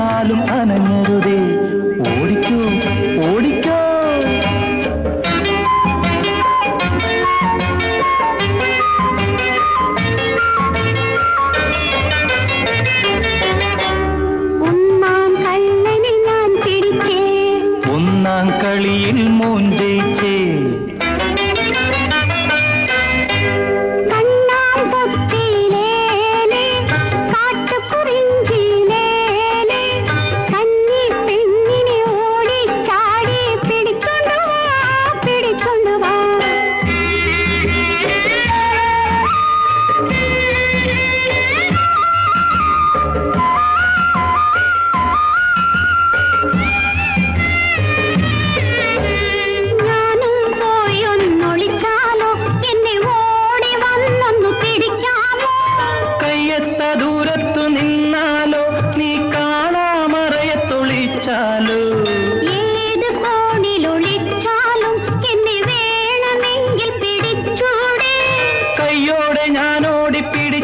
എന്നാലും അനങ്ങരുതേ. ഓടിക്കോ ഓടിക്കോ. ഒന്നാം കളിയിൽ മോൻ ജയിച്ചേ.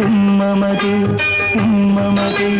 ചുമ്മമതി ചുമ്മമതി